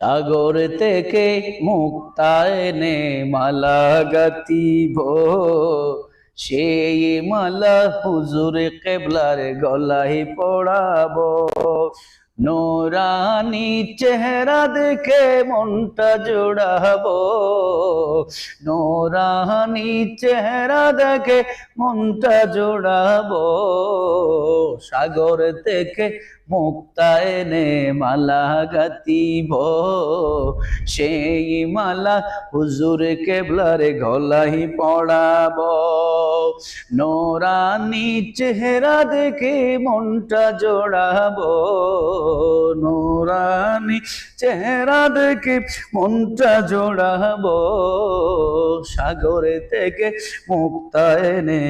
সাগর থেকে মুক্তা এনে মালা গাতিব। সেই মালা হুজুর কেবলার গলায় পড়াব। নোরানি চেহারা দেখে মনটা জোড়াব। নোরানি চেহারা দেখে মনটা জোড়াবো। সাগর থেকে মুক্তা এনে মালা গাতিব। সেই মালা হুজুর কেবলারে গলাই পড়াব। নোরানি চেহারা দেখে মনটা জোড়াবো। নোরানি চেহারা দেখে মনটা জোড়াবো। সাগরে থেকে মুক্তা এনে